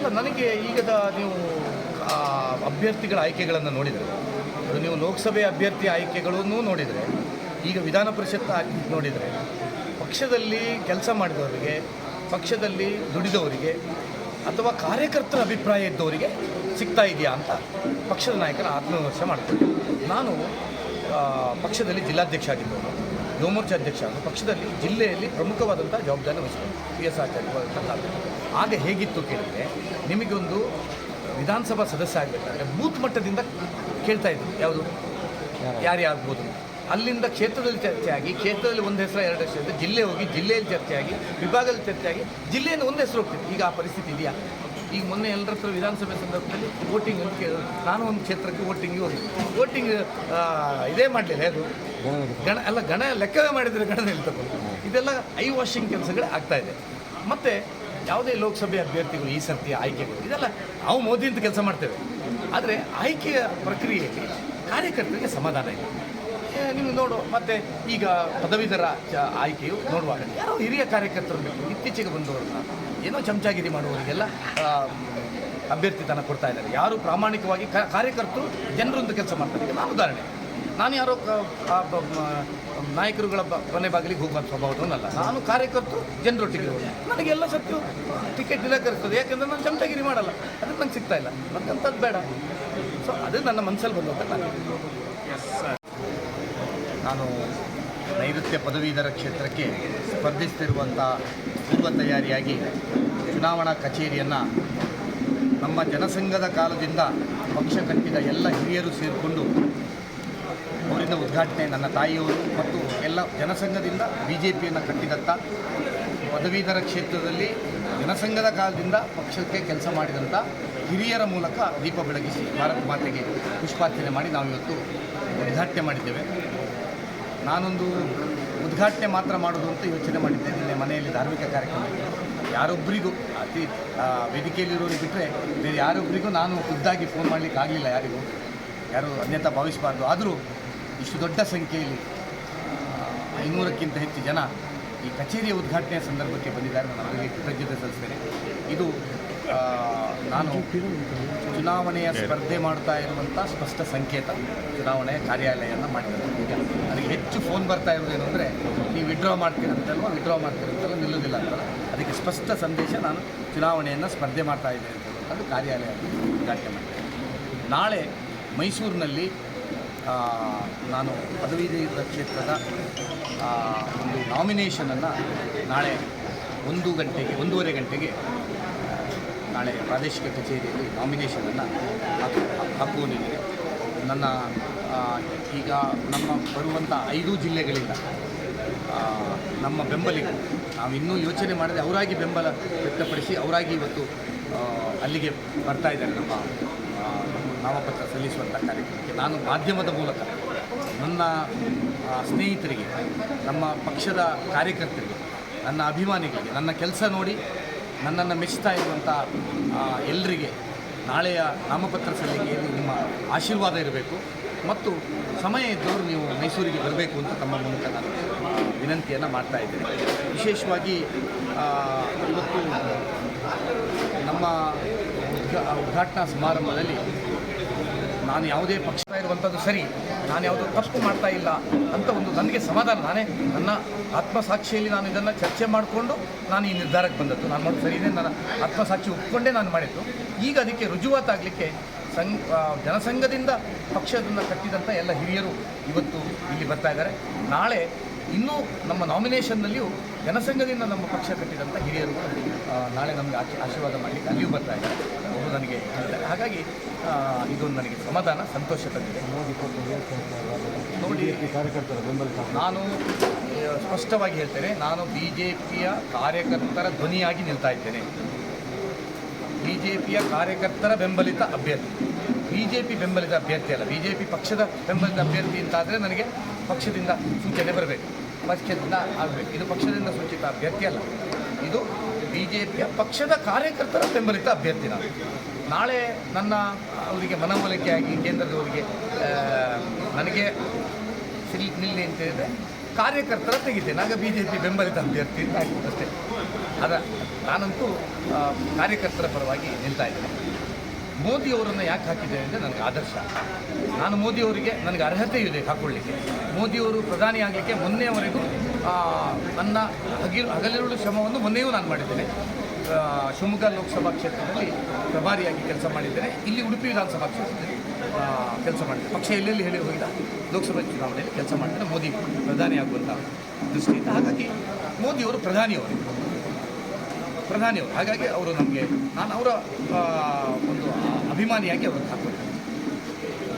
ಅಲ್ಲ, ನನಗೆ ಈಗದ ನೀವು ಅಭ್ಯರ್ಥಿಗಳ ಆಯ್ಕೆಗಳನ್ನು ನೋಡಿದರೆ ನೀವು ಲೋಕಸಭೆ ಅಭ್ಯರ್ಥಿ ಆಯ್ಕೆಗಳನ್ನು ನೋಡಿದರೆ, ಈಗ ವಿಧಾನ ಪರಿಷತ್ ನೋಡಿದರೆ, ಪಕ್ಷದಲ್ಲಿ ಕೆಲಸ ಮಾಡಿದವರಿಗೆ, ಪಕ್ಷದಲ್ಲಿ ದುಡಿದವರಿಗೆ, ಅಥವಾ ಕಾರ್ಯಕರ್ತರ ಅಭಿಪ್ರಾಯ ಇದ್ದವರಿಗೆ ಸಿಗ್ತಾ ಇದೆಯಾ ಅಂತ ಪಕ್ಷದ ನಾಯಕರ ಆತ್ಮವಿಮರ್ಶೆ ಮಾಡ್ತಾರೆ. ನಾನು ಪಕ್ಷದಲ್ಲಿ ಜಿಲ್ಲಾಧ್ಯಕ್ಷ ಆಗಿದ್ದವನು ಯುವ ಮೋರ್ಚಾ ಅಧ್ಯಕ್ಷ ಪಕ್ಷದಲ್ಲಿ ಜಿಲ್ಲೆಯಲ್ಲಿ ಪ್ರಮುಖವಾದಂಥ ಜವಾಬ್ದಾರಿ ವಹಿಸಿಕೊಂಡು ಪಿ ಎಸ್ ಆಚಾರ್ಯವಾದಂಥ ಕಾಲ ಆಗ ಹೇಗಿತ್ತು ಕೇಳಿದರೆ ನಿಮಗೊಂದು ವಿಧಾನಸಭಾ ಸದಸ್ಯ ಆಗಬೇಕಾದ್ರೆ ಬೂತ್ ಮಟ್ಟದಿಂದ ಕೇಳ್ತಾ ಇದ್ರು. ಯಾವುದು? ಯಾರ್ಯಾಗ್ಬೋದು ಆಗ್ಬೋದು ಅಲ್ಲಿಂದ ಕ್ಷೇತ್ರದಲ್ಲಿ ಚರ್ಚೆಯಾಗಿ ಕ್ಷೇತ್ರದಲ್ಲಿ ಒಂದು ಹೆಸರು ಎರಡು ಹೆಸರು ಇದ್ದರೆ ಜಿಲ್ಲೆ ಹೋಗಿ ಜಿಲ್ಲೆಯಲ್ಲಿ ಚರ್ಚೆಯಾಗಿ ವಿಭಾಗದಲ್ಲಿ ಚರ್ಚೆಯಾಗಿ ಜಿಲ್ಲೆಯಿಂದ ಒಂದು ಹೆಸರು ಈಗ ಆ ಪರಿಸ್ಥಿತಿ ಇದೆಯಾ? ಈಗ ಮೊನ್ನೆ ಎಲ್ಲರ ಹತ್ರ ವಿಧಾನಸಭೆ ಸಂದರ್ಭದಲ್ಲಿ ವೋಟಿಂಗ್ ಅಂತ ಕೇಳಿದ್ರು. ನಾನು ಒಂದು ಕ್ಷೇತ್ರಕ್ಕೆ ವೋಟಿಂಗ್ ಹೋಗಿ. ವೋಟಿಂಗ್ ಇದೇ ಮಾಡಲಿಲ್ಲ. ಅದು ಗಣ, ಅಲ್ಲ, ಗಣ ಲೆಕ್ಕವೇ ಮಾಡಿದರೆ ಗಣದಲ್ಲಿ ತಗೊಂಡು ಇದೆಲ್ಲ ಐ ವಾಷಿಂಗ್ ಕೆಲಸಗಳೇ ಆಗ್ತಾ ಇದೆ. ಮತ್ತು ಯಾವುದೇ ಲೋಕಸಭೆ ಅಭ್ಯರ್ಥಿಗಳು ಈ ಸರ್ತಿ ಆಯ್ಕೆಗಳು, ಇದೆಲ್ಲ ನಾವು ಮೋದಿ ಅಂತ ಕೆಲಸ ಮಾಡ್ತೇವೆ. ಆದರೆ ಆಯ್ಕೆಯ ಪ್ರಕ್ರಿಯೆಯಲ್ಲಿ ಕಾರ್ಯಕರ್ತರಿಗೆ ಸಮಾಧಾನ ಇಲ್ಲ. ನೀವು ನೋಡು, ಮತ್ತೆ ಈಗ ಪದವೀಧರ ಆಯ್ಕೆಯು ನೋಡುವಾಗ ಯಾರೋ ಹಿರಿಯ ಕಾರ್ಯಕರ್ತರು ಇತ್ತೀಚೆಗೆ ಬಂದವರನ್ನ ಏನೋ ಚಮಚಾಗಿರಿ ಮಾಡುವವರಿಗೆಲ್ಲ ಅಭ್ಯರ್ಥಿತನ ಕೊಡ್ತಾ ಇದ್ದಾರೆ. ಯಾರು ಪ್ರಾಮಾಣಿಕವಾಗಿ ಕಾರ್ಯಕರ್ತರು ಜನರೊಂದು ಕೆಲಸ ಮಾಡ್ತಾರೆ. ನಾನು ಉದಾಹರಣೆ. ನಾನು ಯಾರೋ ನಾಯಕರುಗಳ ಮನೆ ಬಾಗಿಲಿಗೆ ಹೋಗುವ ಸ್ವಭಾವದವನಲ್ಲ ನಾನು ಕಾರ್ಯಕರ್ತರು, ಜನರೊಟ್ಟಿಗೆ ನನಗೆಲ್ಲ ಸತ್ಯ ಟಿಕೆಟ್ ನಿರಾಕರಿಸ್ತದೆ. ಯಾಕಂದ್ರೆ ನಾನು ಚಂದಗಿರಿ ಮಾಡಲ್ಲ. ಅದಕ್ಕೆ ನಂಗೆ ಸಿಗ್ತಾ ಇಲ್ಲ. ಮತ್ತಂಥದ್ದು ಬೇಡ. ಸೊ ಅದು ನನ್ನ ಮನಸ್ಸಲ್ಲಿ ಬಂದಂಥ ನಾನು ನೈಋತ್ಯ ಪದವೀಧರ ಕ್ಷೇತ್ರಕ್ಕೆ ಸ್ಪರ್ಧಿಸ್ತಿರುವಂಥ ಪೂರ್ವ ತಯಾರಿಯಾಗಿ ಚುನಾವಣಾ ಕಚೇರಿಯನ್ನು ನಮ್ಮ ಜನಸಂಘದ ಕಾಲದಿಂದ ಪಕ್ಷ ಕಟ್ಟಿದ ಎಲ್ಲ ಹಿರಿಯರು ಸೇರಿಕೊಂಡು ಅವರಿಂದ ಉದ್ಘಾಟನೆ ನನ್ನ ತಾಯಿಯವರು ಮತ್ತು ಎಲ್ಲ ಜನಸಂಘದಿಂದ ಬಿ ಜೆ ಪಿಯನ್ನು ಕಟ್ಟಿದಂಥ ಪದವೀಧರ ಕ್ಷೇತ್ರದಲ್ಲಿ ಜನಸಂಘದ ಕಾಲದಿಂದ ಪಕ್ಷಕ್ಕೆ ಕೆಲಸ ಮಾಡಿದಂಥ ಹಿರಿಯರ ಮೂಲಕ ದೀಪ ಬೆಳಗಿಸಿ ಭಾರತ ಮಾತೆಗೆ ಪುಷ್ಪಾರ್ಚನೆ ಮಾಡಿ ನಾವು ಇವತ್ತು ಉದ್ಘಾಟನೆ ಮಾಡಿದ್ದೇವೆ. ನಾನೊಂದು ಉದ್ಘಾಟನೆ ಮಾತ್ರ ಮಾಡೋದು ಅಂತ ಯೋಚನೆ ಮಾಡಿದ್ದೆ. ನಿನ್ನೆ ಮನೆಯಲ್ಲಿ ಧಾರ್ಮಿಕ ಕಾರ್ಯಕ್ರಮ. ಯಾರೊಬ್ಬರಿಗೂ ಅತಿ ವೇದಿಕೆಯಲ್ಲಿರೋರು ಬಿಟ್ಟರೆ ಬೇರೆ ಯಾರೊಬ್ಬರಿಗೂ ನಾನು ಖುದ್ದಾಗಿ ಫೋನ್ ಮಾಡಲಿಕ್ಕೆ ಆಗಲಿಲ್ಲ ಯಾರಿಗೂ. ಯಾರು ಅನ್ಯತಾ ಭಾವಿಸಬಾರ್ದು. ಆದರೂ ಇಷ್ಟು ದೊಡ್ಡ ಸಂಖ್ಯೆಯಲ್ಲಿ ಐನೂರಕ್ಕಿಂತ ಹೆಚ್ಚು ಜನ ಈ ಕಚೇರಿಯ ಉದ್ಘಾಟನೆಯ ಸಂದರ್ಭಕ್ಕೆ ಬಂದಿದ್ದಾರೆ ನಾನು ಅವರಿಗೆ ಕೃತಜ್ಞತೆ ಸಲ್ಲಿಸ್ತೇನೆ. ಇದು ನಾನು ಚುನಾವಣೆಯ ಸ್ಪರ್ಧೆ ಮಾಡ್ತಾ ಇರುವಂಥ ಸ್ಪಷ್ಟ ಸಂಕೇತ, ಚುನಾವಣೆಯ ಕಾರ್ಯಾಲಯನ ಮಾಡಿದ್ದಾರೆ. ಅದಕ್ಕೆ ಹೆಚ್ಚು ಫೋನ್ ಬರ್ತಾ ಇರೋದೇನು ಅಂದರೆ, ನೀವು ವಿಡ್ರಾ ಮಾಡ್ತೀರಂತಲ್ವ ವಿಡ್ರಾ ಮಾಡ್ತೀರಂತಲ್ಲ ನಿಲ್ಲುವುದಿಲ್ಲ ಅಂತಲ್ಲ ಅದಕ್ಕೆ ಸ್ಪಷ್ಟ ಸಂದೇಶ ನಾನು ಚುನಾವಣೆಯನ್ನು ಸ್ಪರ್ಧೆ ಮಾಡ್ತಾ ಇದ್ದೇನೆ ಅದು ಕಾರ್ಯಾಲಯ ಉದ್ಘಾಟನೆ ಮಾಡ್ತೇನೆ ನಾಳೆ ಮೈಸೂರಿನಲ್ಲಿ ನಾನು ಪದವೀಧರ ಕ್ಷೇತ್ರದ ಒಂದು ನಾಮಿನೇಷನನ್ನು ನಾಳೆ ಒಂದು ಗಂಟೆಗೆ, ಒಂದೂವರೆ ಗಂಟೆಗೆ, ನಾಳೆ ಪ್ರಾದೇಶಿಕ ಕಚೇರಿಯಲ್ಲಿ ನಾಮಿನೇಷನನ್ನು ಹಾಕು ನನ್ನ ಈಗ ನಮ್ಮ ಬರುವಂಥ ಐದು ಜಿಲ್ಲೆಗಳಿಂದ ನಮ್ಮ ಬೆಂಬಲಿಗರು, ನಾವು ಇನ್ನೂ ಯೋಚನೆ ಮಾಡದೆ ಅವರಾಗಿ ಬೆಂಬಲ ವ್ಯಕ್ತಪಡಿಸಿ ಅವರಾಗಿ ಇವತ್ತು ಅಲ್ಲಿಗೆ ಬರ್ತಾ ಇದ್ದಾರೆ ನಮ್ಮ ನಾಮಪತ್ರ ಸಲ್ಲಿಸುವಂಥ ಕಾರ್ಯಕ್ರಮಕ್ಕೆ ನಾನು ಮಾಧ್ಯಮದ ಮೂಲಕ ನನ್ನ ಸ್ನೇಹಿತರಿಗೆ, ನಮ್ಮ ಪಕ್ಷದ ಕಾರ್ಯಕರ್ತರಿಗೆ, ನನ್ನ ಅಭಿಮಾನಿಗಳಿಗೆ, ನನ್ನ ಕೆಲಸ ನೋಡಿ ನನ್ನನ್ನು ಮೆಚ್ಚುತ್ತಾ ಇರುವಂಥ ಎಲ್ಲರಿಗೆ ನಾಳೆಯ ನಾಮಪತ್ರ ಸಲ್ಲಿಕೆಯಲ್ಲಿ ನಿಮ್ಮ ಆಶೀರ್ವಾದ ಇರಬೇಕು ಮತ್ತು ಸಮಯ ಇದ್ದವರು ನೀವು ಮೈಸೂರಿಗೆ ಬರಬೇಕು ಅಂತ ತಮ್ಮ ಮೂಲಕ ನಾನು ವಿನಂತಿಯನ್ನು ಮಾಡ್ತಾ ಇದ್ದೇನೆ. ವಿಶೇಷವಾಗಿ ಇವತ್ತು ನಮ್ಮ ಉದ್ಘಾ ಉದ್ಘಾಟನಾ ಸಮಾರಂಭದಲ್ಲಿ ನಾನು ಯಾವುದೇ ಪಕ್ಷ ಇರುವಂಥದ್ದು ಸರಿ, ನಾನು ಯಾವುದೋ ತಪ್ಪು ಮಾಡ್ತಾ ಇಲ್ಲ ಅಂತ ಒಂದು ನನಗೆ ಸಮಾಧಾನ. ನಾನೇ ನನ್ನ ಆತ್ಮಸಾಕ್ಷಿಯಲ್ಲಿ ನಾನು ಇದನ್ನು ಚರ್ಚೆ ಮಾಡಿಕೊಂಡು ನಾನು ಈ ನಿರ್ಧಾರಕ್ಕೆ ಬಂದದ್ದು. ನಾನು ಮಾಡೋದು ಸರಿ ನನ್ನ ಆತ್ಮಸಾಕ್ಷಿ ಒಪ್ಕೊಂಡೇ ನಾನು ಮಾಡಿದ್ದು. ಈಗ ಅದಕ್ಕೆ ರುಜುವಾತಾಗಲಿಕ್ಕೆ ಸಂಘ ಜನಸಂಘದಿಂದ ಪಕ್ಷದನ್ನು ಕಟ್ಟಿದಂಥ ಎಲ್ಲ ಹಿರಿಯರು ಇವತ್ತು ಇಲ್ಲಿ ಬರ್ತಾ ಇದ್ದಾರೆ. ನಾಳೆ ಇನ್ನೂ ನಮ್ಮ ನಾಮಿನೇಷನ್ನಲ್ಲಿಯೂ ಜನಸಂಘದಿಂದ ನಮ್ಮ ಪಕ್ಷ ಕಟ್ಟಿದಂಥ ಹಿರಿಯರು ನಾಳೆ ನಮಗೆ ಆಶೀ, ಆಶೀರ್ವಾದ ಮಾಡಲಿಕ್ಕೆ ಅಲ್ಲಿಯೂ ಬರ್ತಾ ಇದ್ದಾರೆ. ಹಾಗಾಗಿ ಇದು ನನಗೆ ಸಮಾಧಾನ, ಸಂತೋಷ ತಂದಿದೆ. ನೋಡಿ ಕಾರ್ಯಕರ್ತರ ಬೆಂಬಲ ನಾನು ಸ್ಪಷ್ಟವಾಗಿ ಹೇಳ್ತೇನೆ, ನಾನು ಬಿ ಜೆ ಪಿಯ ಕಾರ್ಯಕರ್ತರ ಧ್ವನಿಯಾಗಿ ನಿಲ್ತಾ ಇದ್ದೇನೆ. ಬಿ ಜೆ ಪಿಯ ಕಾರ್ಯಕರ್ತರ ಬೆಂಬಲಿತ ಅಭ್ಯರ್ಥಿ. ಬಿ ಜೆ ಪಿ ಬೆಂಬಲಿತ ಅಭ್ಯರ್ಥಿ ಅಲ್ಲ ಬಿ ಜೆ ಪಿ ಪಕ್ಷದ ಬೆಂಬಲಿತ ಅಭ್ಯರ್ಥಿ ಅಂತಾದರೆ ನನಗೆ ಪಕ್ಷದಿಂದ ಸೂಚನೆ ಬರಬೇಕು. ಪಕ್ಷದಿಂದ ಆಗಬೇಕು. ಇದು ಪಕ್ಷದಿಂದ ಸೂಚಿತ ಅಭ್ಯರ್ಥಿ ಅಲ್ಲ. ಇದು ಬಿ ಜೆ ಪಿಯ ಪಕ್ಷದ ಕಾರ್ಯಕರ್ತರ ಬೆಂಬಲಿತ ಅಭ್ಯರ್ಥಿ ನಾನು. ನಾಳೆ ನನ್ನ ಅವರಿಗೆ ಮನವೊಲಿಕೆಯಾಗಿ ಕೇಂದ್ರದವರಿಗೆ ನನಗೆ ಸಿಲ್ ನಿಲ್ಲಿ ಅಂತ ಹೇಳಿದ್ರೆ ಕಾರ್ಯಕರ್ತರ ತೆಗಿತೇನೆ ಆಗ ಬಿ ಜೆ ಪಿ ಬೆಂಬಲಿತ ಅಭ್ಯರ್ಥಿ ಅಂತ ಅಷ್ಟೇ. ಅದ ನಾನಂತೂ ಕಾರ್ಯಕರ್ತರ ಪರವಾಗಿ ನಿಲ್ತಾ ಇದ್ದೇನೆ. ಮೋದಿಯವರನ್ನು ಯಾಕೆ ಹಾಕಿದ್ದೇನೆ ಅಂದರೆ ನನಗೆ ಆದರ್ಶ. ನಾನು ಮೋದಿಯವರಿಗೆ ನನಗೆ ಅರ್ಹತೆ ಇದೆ ಹಾಕೊಳ್ಳಿಕ್ಕೆ. ಮೋದಿಯವರು ಪ್ರಧಾನಿ ಆಗಲಿಕ್ಕೆ ಮೊನ್ನೆಯವರೆಗೂ ಆ, ನನ್ನ ಹಗಿಲು ಹಗಲಿರುಳು ಶ್ರಮವನ್ನು ಮೊನ್ನೆಯೂ ನಾನು ಮಾಡಿದ್ದೇನೆ. ಶಿವಮೊಗ್ಗ ಲೋಕಸಭಾ ಕ್ಷೇತ್ರದಲ್ಲಿ ಪ್ರಭಾರಿಯಾಗಿ ಕೆಲಸ ಮಾಡಿದ್ದೇನೆ. ಇಲ್ಲಿ ಉಡುಪಿ ವಿಧಾನಸಭಾ ಕ್ಷೇತ್ರದಲ್ಲಿ ಕೆಲಸ ಮಾಡಿದ್ದೇನೆ ಪಕ್ಷ ಎಲ್ಲೆಲ್ಲಿ ಹೇಳಿ ಹೋಗಿಲ್ಲ. ಲೋಕಸಭಾ ಚುನಾವಣೆಯಲ್ಲಿ ಕೆಲಸ ಮಾಡಿದರೆ ಮೋದಿ ಪ್ರಧಾನಿಯಾಗುವಂಥ ದೃಷ್ಟಿಯಿಂದ. ಹಾಗಾಗಿ ಮೋದಿಯವರು ಪ್ರಧಾನಿಯವರು. ಪ್ರಧಾನಿಯವರು. ಹಾಗಾಗಿ ಅವರು ನಮಗೆ, ನಾನು ಅವರ ಒಂದು ಅಭಿಮಾನಿಯಾಗಿ ಅವರನ್ನು ಹಾಕ್ಕೊಳ್ತೇನೆ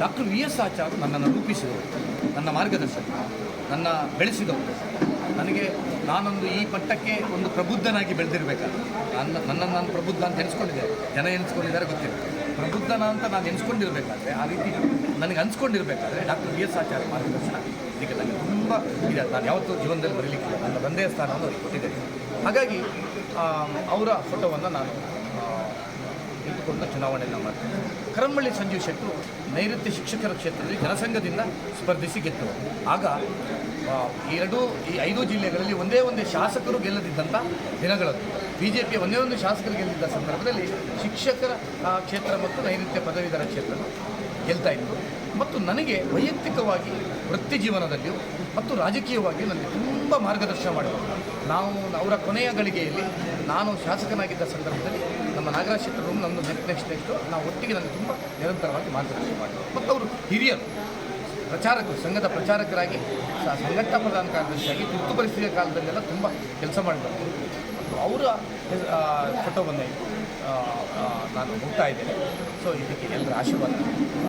ಡಾಕ್ಟರ್ ವಿ ಎಸ್ ಆಚಾರ್ ನನ್ನನ್ನು ರೂಪಿಸಿದವರು. ನನ್ನ ಮಾರ್ಗದರ್ಶಕ ನನ್ನ ಬೆಳೆಸಿದವರು. ನನಗೆ ನಾನೊಂದು ಈ ಪಟ್ಟಕ್ಕೆ ಒಂದು ಪ್ರಬುದ್ಧನಾಗಿ ಬೆಳೆದಿರಬೇಕಾದ್ರೆ. ನನ್ನ ನನ್ನನ್ನು ನಾನು ಪ್ರಬುದ್ಧ ಅಂತ ಎನಿಸ್ಕೊಂಡಿದ್ದೆ ಜನ ಎನಿಸ್ಕೊಂಡಿದ್ದಾರೆ ಗೊತ್ತಿಲ್ಲ. ಪ್ರಬುದ್ಧನ ಅಂತ ನಾನು ಎನಿಸ್ಕೊಂಡಿರಬೇಕಾದ್ರೆ ಆ ರೀತಿ ನನಗೆ ಅನ್ಸ್ಕೊಂಡಿರಬೇಕಾದ್ರೆ ಡಾಕ್ಟರ್ ಬಿ ಎಸ್ ಆಚಾರ್ಯ ಮಾರ್ಗದರ್ಶನ ಇದಕ್ಕೆ ನನಗೆ ತುಂಬ ಇದೆ. ನಾನು ಯಾವತ್ತೂ ಜೀವನದಲ್ಲಿ ಬರೀಲಿಕ್ಕೆ ನನ್ನ ತಂದೆಯ ಸ್ಥಾನವನ್ನು ಅವ್ರಿಗೆ ಕೊಟ್ಟಿದ್ದೇನೆ. ಹಾಗಾಗಿ ಅವರ ಫೋಟೋವನ್ನು ನಾನು ಇಟ್ಟುಕೊಂಡು ಚುನಾವಣೆಯನ್ನು ಮಾಡ್ತೇನೆ. ಕರಂಬಳ್ಳಿ ಸಂಜೀವ್ ಶೆಟ್ಟರು ನೈಋತ್ಯ ಶಿಕ್ಷಕರ ಕ್ಷೇತ್ರದಲ್ಲಿ ಜನಸಂಘದಿಂದ ಸ್ಪರ್ಧಿಸಿ ಗೆದ್ದರು ಆಗ ಎರಡೂ ಈ ಐದು ಜಿಲ್ಲೆಗಳಲ್ಲಿ ಒಂದೇ ಒಂದೇ ಶಾಸಕರು ಗೆಲ್ಲದಿದ್ದಂಥ ದಿನಗಳದ್ದು. ಬಿ ಜೆ ಪಿಯ ಒಂದೇ ಒಂದು ಶಾಸಕರು ಗೆಲ್ಲಿದ್ದ ಸಂದರ್ಭದಲ್ಲಿ ಶಿಕ್ಷಕರ ಕ್ಷೇತ್ರ ಮತ್ತು ನೈಋತ್ಯ ಪದವೀಧರ ಕ್ಷೇತ್ರ ಗೆಲ್ತಾ ಇತ್ತು ಮತ್ತು ನನಗೆ ವೈಯಕ್ತಿಕವಾಗಿ ವೃತ್ತಿ ಜೀವನದಲ್ಲಿಯೂ ಮತ್ತು ರಾಜಕೀಯವಾಗಿ ನನಗೆ ತುಂಬ ಮಾರ್ಗದರ್ಶನ ಮಾಡಿದರು. ನಾವು ಅವರ ಕೊನೆಯ ಗಳಿಗೆಯಲ್ಲಿ ನಾನು ಶಾಸಕನಾಗಿದ್ದ ಸಂದರ್ಭದಲ್ಲಿ ನಮ್ಮ ನಾಗರಾಜ್ ಶೆಟ್ಟರು ನಮ್ಮದು ನೆಕ್ಸ್ಟ್ ನೆಕ್ಸ್ಟ್ ನೆಕ್ಸ್ಟು ನಾವು ಒಟ್ಟಿಗೆ ನನಗೆ ತುಂಬ ನಿರಂತರವಾಗಿ ಮಾರ್ಗದರ್ಶನ ಮಾಡಿದರು. ಮತ್ತು ಅವರು ಹಿರಿಯರು. ಪ್ರಚಾರಕರು ಸಂಘದ ಪ್ರಚಾರಕರಾಗಿ ಸಂಘಟನಾ ಪ್ರಧಾನ ಕಾರ್ಯದರ್ಶಿಯಾಗಿ ತುರ್ತು ಪರಿಸ್ಥಿತಿಯ ಕಾಲದಲ್ಲೆಲ್ಲ ತುಂಬ ಕೆಲಸ ಮಾಡಿದ್ದಾರೆ. ಮತ್ತು ಅವರ ಫೋಟೋವನ್ನು ನಾನು ಹೋಗ್ತಾ ಇದ್ದೇನೆ. ಸೊ ಇದಕ್ಕೆ ಎಲ್ಲರ ಆಶೀರ್ವಾದ.